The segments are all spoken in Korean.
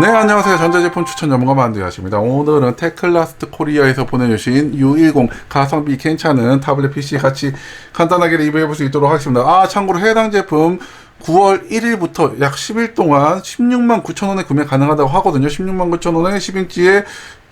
네 안녕하세요. 전자제품 추천 전문가 만두야십니다. 오늘은 테클라스트 코리아에서 보내주신 U10 가성비 괜찮은 타블렛 PC 같이 간단하게 리뷰해볼 수 있도록 하겠습니다. 아 참고로 해당 제품 9월 1일부터 약 10일 동안 16만 9천원에 구매 가능하다고 하거든요. 16만 9천원에 10인치에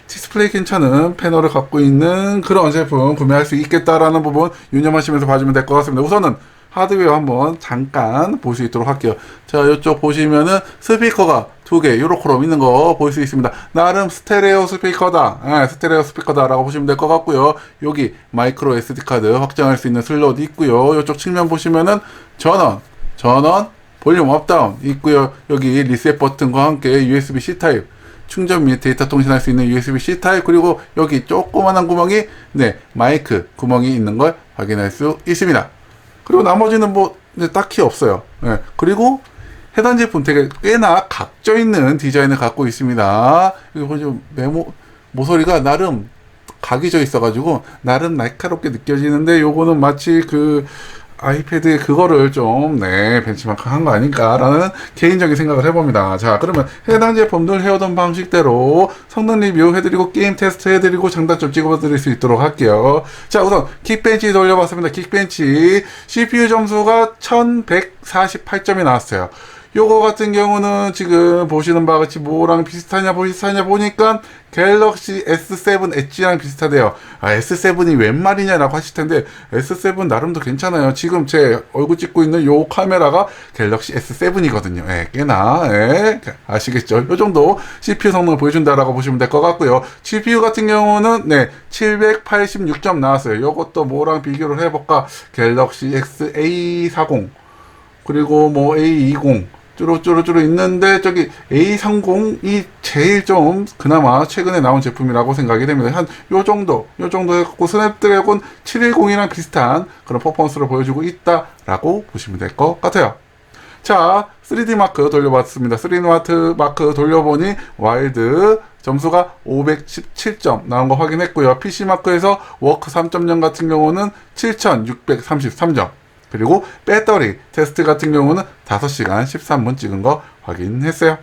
디스플레이 괜찮은 패널을 갖고 있는 그런 제품 구매할 수 있겠다라는 부분 유념하시면서 봐주면 될 것 같습니다. 우선은 하드웨어 한번 잠깐 볼 수 있도록 할게요. 자, 이쪽 보시면은 스피커가 두 개, 요렇게로 있는 거볼수 있습니다. 나름 스테레오 스피커다. 예, 스테레오 스피커다라고 보시면 될 것 같고요. 여기 마이크로 SD카드 확장할 수 있는 슬롯 있고요. 이쪽 측면 보시면은 전원, 전원, 볼륨 업다운 있고요. 여기 리셋 버튼과 함께 USB-C 타입, 충전 및 데이터 통신할 수 있는 USB-C 타입 그리고 여기 조그만한 구멍이 네 마이크 구멍이 있는 걸 확인할 수 있습니다. 그리고 나머지는 뭐 이제 딱히 없어요. 예. 그리고 해당 제품 되게 꽤나 각져 있는 디자인을 갖고 있습니다. 이거 좀 메모 모서리가 나름 각이 져 있어가지고 나름 날카롭게 느껴지는데 요거는 마치 그 아이패드에 그거를 좀, 네, 벤치마크 한 거 아닐까라는 개인적인 생각을 해봅니다. 자, 그러면 해당 제품들 해오던 방식대로 성능 리뷰 해드리고 게임 테스트 해드리고 장단점 찍어드릴 수 있도록 할게요. 자, 우선 킥벤치 돌려봤습니다. 킥벤치 CPU 점수가 1148점이 나왔어요. 요거 같은 경우는 지금 보시는 바와 같이 뭐랑 비슷하냐 비슷하냐 보니까 갤럭시 S7 엣지랑 비슷하대요. 아 S7이 웬 말이냐라고 하실 텐데 S7 나름도 괜찮아요. 지금 제 얼굴 찍고 있는 요 카메라가 갤럭시 S7이거든요. 예, 꽤나 예, 아시겠죠? 요 정도 CPU 성능을 보여준다라고 보시면 될 것 같고요. GPU 같은 경우는 네 786점 나왔어요. 요것도 뭐랑 비교를 해볼까? 갤럭시 X A40 그리고 뭐 A20 쭈루쭈루쭈루 있는데 저기 A30이 제일 좀 그나마 최근에 나온 제품이라고 생각이 됩니다. 한 요 정도, 요 정도 해갖고 스냅드래곤 710이랑 비슷한 그런 퍼포먼스를 보여주고 있다라고 보시면 될 것 같아요. 자, 3D 마크 돌려봤습니다. 3D 마크 돌려보니 와일드 점수가 517점 나온 거 확인했고요. PC 마크에서 워크 3.0 같은 경우는 7633점. 그리고 배터리 테스트 같은 경우는 5시간 13분 찍은 거 확인했어요.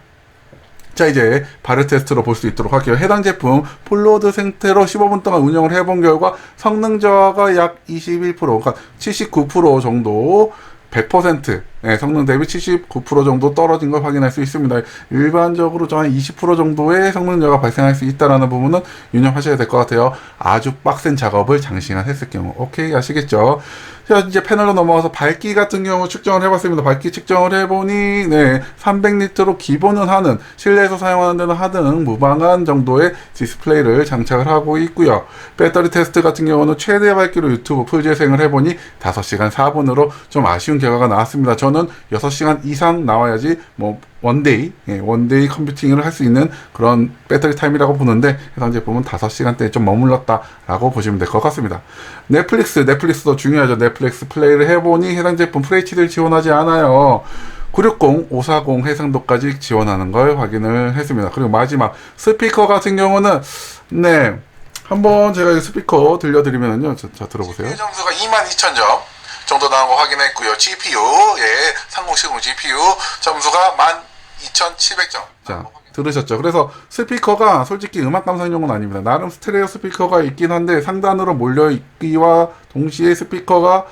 자 이제 발열 테스트로 볼 수 있도록 할게요. 해당 제품 폴로드 상태로 15분 동안 운영을 해본 결과 성능 저하가 약 21% 그러니까 79% 정도 100% 네, 성능 대비 79% 정도 떨어진 걸 확인할 수 있습니다. 일반적으로 한20% 정도의 성능 저하가 발생할 수 있다는 부분은 유념하셔야 될 것 같아요. 아주 빡센 작업을 장시간 했을 경우. 오케이 아시겠죠? 자, 이제 패널로 넘어가서 밝기 같은 경우 측정을 해봤습니다. 밝기 측정을 해보니, 네, 300니트로 기본은 하는, 실내에서 사용하는 데는 하등 무방한 정도의 디스플레이를 장착을 하고 있고요. 배터리 테스트 같은 경우는 최대 밝기로 유튜브 풀 재생을 해보니 5시간 4분으로 좀 아쉬운 결과가 나왔습니다. 저는 6시간 이상 나와야지, 뭐, 원데이, 예, 원데이 컴퓨팅을 할 수 있는 그런 배터리 타임이라고 보는데 해당 제품은 5시간대에 좀 머물렀다라고 보시면 될 것 같습니다. 넷플릭스, 넷플릭스도 중요하죠. 넷플릭스 플레이를 해보니 해당 제품 FHD를 지원하지 않아요. 960, 540 해상도까지 지원하는 걸 확인을 했습니다. 그리고 마지막 스피커 같은 경우는 네 한번 제가 이 스피커 들려드리면요, 자, 자 들어보세요. 점수가 22,000점. 정도 나온 거 확인했고요. GPU, 예, 3070 GPU 점수가 12,700점. 자, 들으셨죠? 그래서 스피커가 솔직히 음악 감상용은 아닙니다. 나름 스테레오 스피커가 있긴 한데 상단으로 몰려 있기와 동시에 스피커가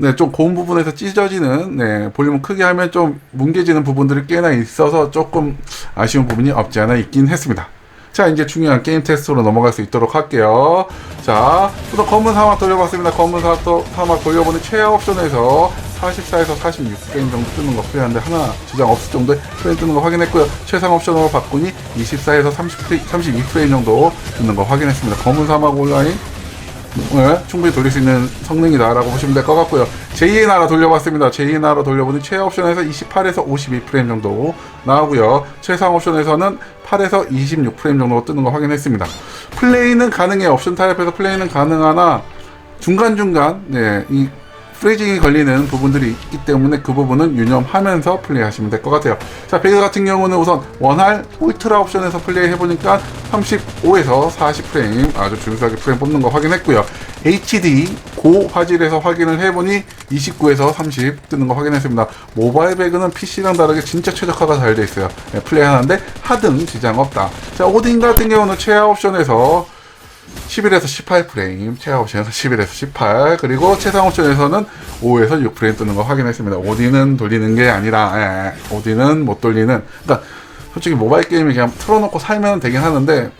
네, 좀 고음 부분에서 찢어지는, 네, 볼륨을 크게 하면 좀 뭉개지는 부분들이 꽤나 있어서 조금 아쉬운 부분이 없지 않아 있긴 했습니다. 자, 이제 중요한 게임 테스트로 넘어갈 수 있도록 할게요. 자, 우선 검은 사막 돌려봤습니다. 검은 사, 사막 돌려보니 최하 옵션에서 44에서 46프레임 정도 뜨는 거 필요한데 하나 지장 없을 정도의 프레임 뜨는 거 확인했고요. 최상 옵션으로 바꾸니 24에서 30프레임, 32프레임 정도 뜨는 거 확인했습니다. 검은 사막 온라인 네, 충분히 돌릴 수 있는 성능이다라고 보시면 될 것 같고요. 제2의 나라 돌려봤습니다. 제2의 나라 돌려보니 최하 옵션에서 28에서 52프레임 정도 나오고요. 최상 옵션에서는 8에서 26프레임 정도 뜨는 거 확인했습니다. 플레이는 가능해요. 옵션 타입에서 플레이는 가능하나 중간중간 네, 이 프리징이 걸리는 부분들이 있기 때문에 그 부분은 유념하면서 플레이하시면 될 것 같아요. 자, 배그 같은 경우는 우선 원할 울트라 옵션에서 플레이해보니까 35에서 40 프레임 아주 준수하게 프레임 뽑는 거 확인했고요. HD 고 화질에서 확인을 해보니 29에서 30 뜨는 거 확인했습니다. 모바일 배그는 PC랑 다르게 진짜 최적화가 잘 돼 있어요. 네, 플레이하는데 하등 지장 없다. 자, 오딘 같은 경우는 최하 옵션에서 11에서 18 프레임, 최하 옵션에서 11에서 18, 그리고 최상 옵션에서는 5에서 6 프레임 뜨는 거 확인했습니다. 오디는 돌리는 게 아니라, 예, 오디는 못 돌리는, 그러니까 솔직히 모바일 게임이 그냥 틀어놓고 살면 되긴 하는데,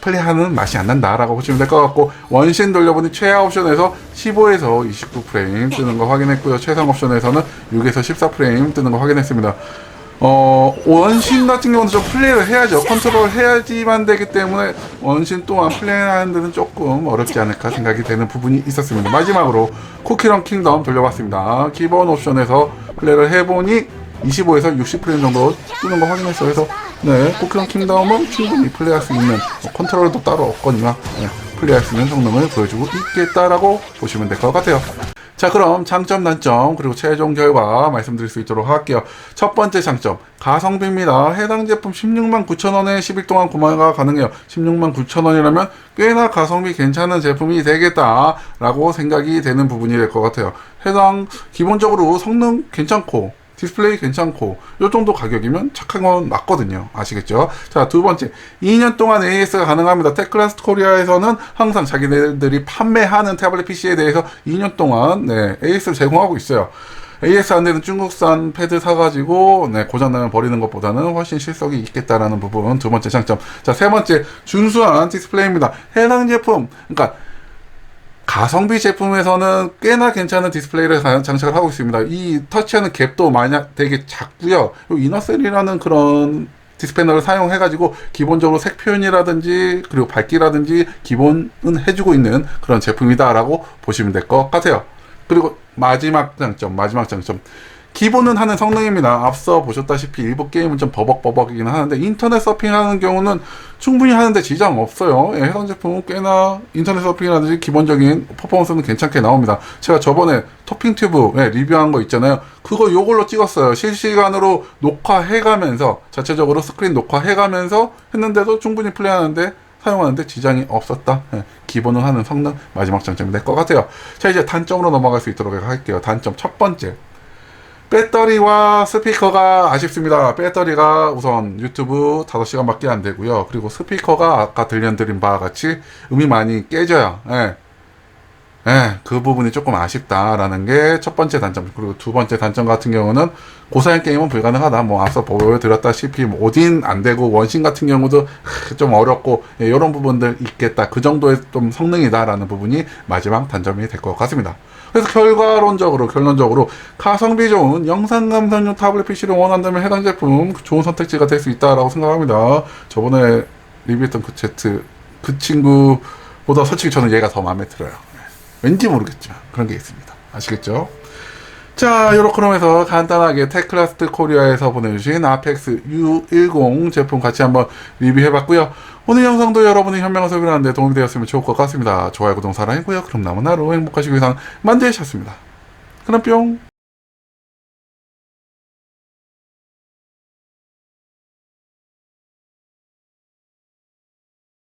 플레이하는 맛이 안 난다라고 보시면 될 것 같고 원신 돌려보니 최하 옵션에서 15에서 29 프레임 뜨는 거 확인했고요. 최상 옵션에서는 6에서 14 프레임 뜨는 거 확인했습니다 어 원신 같은 경우는 좀 플레이를 해야죠 컨트롤 해야지만 되기 때문에 원신 또한 플레이하는 데는 조금 어렵지 않을까 생각이 되는 부분이 있었습니다 마지막으로 쿠키런 킹덤 돌려봤습니다 기본 옵션에서 플레이를 해보니 25에서 60 프레임 정도 뜨는 거 확인했어요. 그래서 네, 쿠키런 킹덤은 충분히 플레이할 수 있는 뭐 컨트롤도 따로 없거니와 네, 플레이할 수 있는 성능을 보여주고 있겠다라고 보시면 될 것 같아요. 자 그럼 장점 단점 그리고 최종 결과 말씀드릴 수 있도록 할게요. 첫 번째 장점. 가성비입니다. 해당 제품 16만 9천 원에 10일 동안 구매가 가능해요. 16만 9천 원이라면 꽤나 가성비 괜찮은 제품이 되겠다 라고 생각이 되는 부분이 될 것 같아요. 해당 기본적으로 성능 괜찮고 디스플레이 괜찮고 요 정도 가격이면 착한 건 맞거든요. 아시겠죠? 자 두 번째. 2년 동안 AS가 가능합니다. 테클라스트 코리아에서는 항상 자기네들이 판매하는 태블릿 PC에 대해서 2년 동안 네, AS를 제공하고 있어요. AS 안 되는 중국산 패드 사가지고 네, 고장나면 버리는 것보다는 훨씬 실속이 있겠다라는 부분 두 번째 장점. 자 세 번째. 준수한 디스플레이입니다. 해당 제품 그러니까 가성비 제품에서는 꽤나 괜찮은 디스플레이를 가- 장착을 하고 있습니다. 이 터치하는 갭도 만약 되게 작고요. 요 이너셀이라는 그런 디스패너를 사용해가지고 기본적으로 색 표현이라든지 그리고 밝기라든지 기본은 해주고 있는 그런 제품이다라고 보시면 될 것 같아요. 그리고 마지막 장점, 마지막 장점. 기본은 하는 성능입니다. 앞서 보셨다시피 일부 게임은 좀 버벅버벅이긴 하는데 인터넷 서핑하는 경우는 충분히 하는데 지장 없어요. 예, 해당 제품은 꽤나 인터넷 서핑이라든지 기본적인 퍼포먼스는 괜찮게 나옵니다. 제가 저번에 토핑 튜브 예, 리뷰한 거 있잖아요. 그거 요걸로 찍었어요. 실시간으로 녹화해가면서 자체적으로 스크린 녹화해가면서 했는데도 충분히 플레이하는데 사용하는데 지장이 없었다. 예, 기본은 하는 성능 마지막 장점이 될 것 같아요. 자 이제 단점으로 넘어갈 수 있도록 할게요. 단점 첫 번째. 배터리와 스피커가 아쉽습니다. 배터리가 우선 유튜브 5시간밖에 안 되고요. 그리고 스피커가 아까 들려드린 바와 같이 음이 많이 깨져요. 예. 예, 그 부분이 조금 아쉽다라는 게 첫 번째 단점. 그리고 두 번째 단점 같은 경우는 고사양 게임은 불가능하다. 뭐 앞서 보여드렸다시피 뭐 오딘 안 되고 원신 같은 경우도 좀 어렵고 예, 이런 부분들 있겠다. 그 정도의 좀 성능이다라는 부분이 마지막 단점이 될 것 같습니다. 그래서 결과론적으로 결론적으로 가성비 좋은 영상 감상용 타블렛 PC를 원한다면 해당 제품 좋은 선택지가 될 수 있다라고 생각합니다. 저번에 리뷰했던 그 제트 그 친구보다 솔직히 저는 얘가 더 마음에 들어요. 네. 왠지 모르겠지만 그런 게 있습니다. 아시겠죠? 자, 요렇게 하면서 간단하게 테클라스트 코리아에서 보내주신 아펙스 U10 제품 같이 한번 리뷰해봤고요. 오늘 영상도 여러분의 현명한 소비를 하는데 도움이 되었으면 좋을 것 같습니다. 좋아요, 구독, 사랑이고요. 그럼 남은 하루 행복하시고 이상 만드셨습니다. 그럼 뿅!